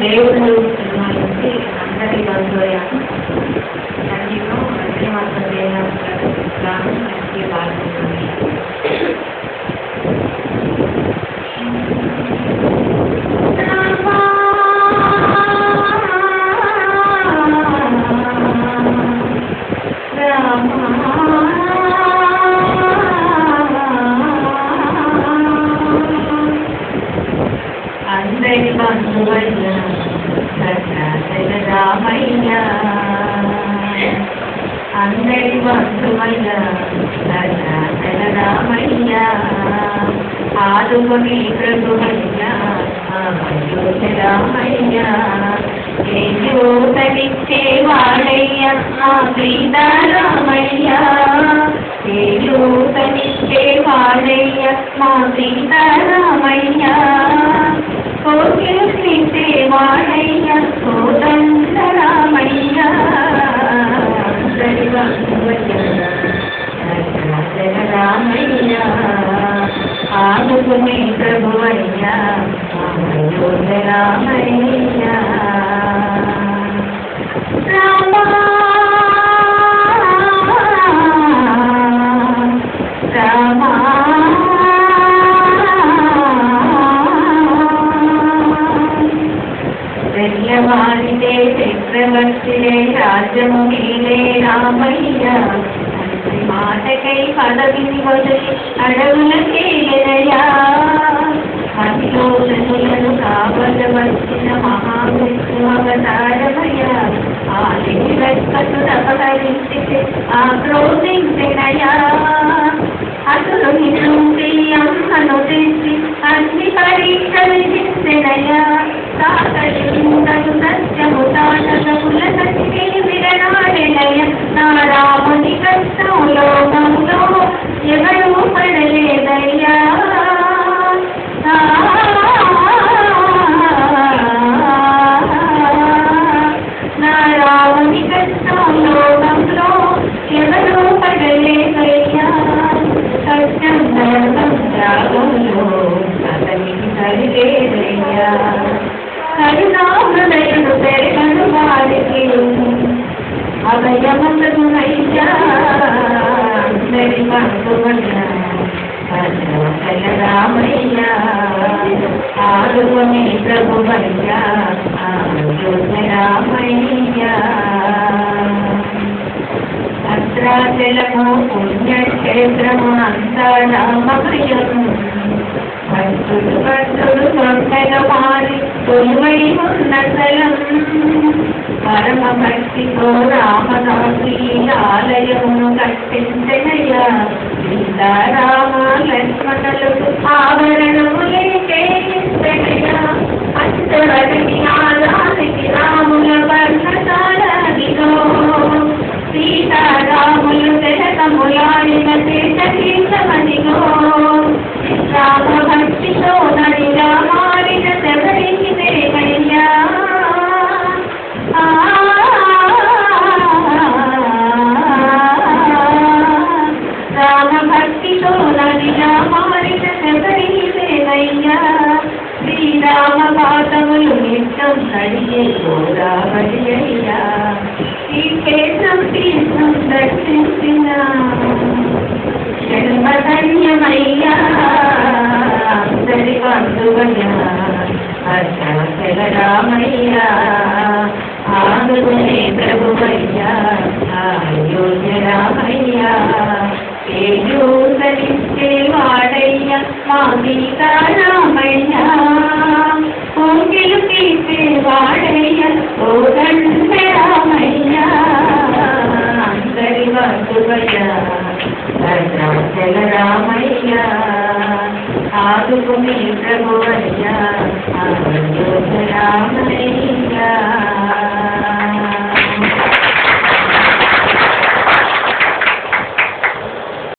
దేవుడు సినిమా నుంచి అందరి బంధువులను రామయ్య అందరి బంధువయ్య రామయ్య ఆదుకొని ప్రభువయ్య రామయ్య ఏయూతనిచ్చే వాడయ్య ఆ సీతారామయ్య ఏయూతనిచ్చే వాడయ్య మా సీతారామయ్య రామ వెయ్యవారిదే చక్రవర్తిలే రాజ్యము మీలే రామయ్య మాటకై పదవిని వదిలి అడవులకే ఎదయా. అతిలో జనులను మహావిష్ణు అవతారమయ ఆదిని వెక్కసు అపహరించి ఆక్రోశించినయా అమ్మను అన్ని పరీక్షలు చేసినయా సాకలి ఉండదు సత్యము తాటకుల సత్యే విరణాడినయ నా రాముని కష్టం లోకంలో అభయమందునయ్యా అందరి బంధువయ్యా రామయ్య ఆదుకుని ప్రభువయ్య రామయ్య భద్రాచలము పుణ్యక్షేత్రము అంతా రామప్రియం భక్తుడు భక్తుడు తొండగ మారి తొలివై ఉన్న స్థలం పరమ భక్తితో రామదాసి ఆలయమును కట్టించనయ్యా. సీతారామాలయ రామయ్యా ఆదుకునే ప్రభువయ్యా అయోధ్య రామయ్యా ఏయూసరిస్తే వాడయ్యా మా సీతారామయ్యా కోకిలు తీసే వాడయ్యా కోదండ రామయ్యా ఆదుకుని ప్రభువయ్య. రామయ్య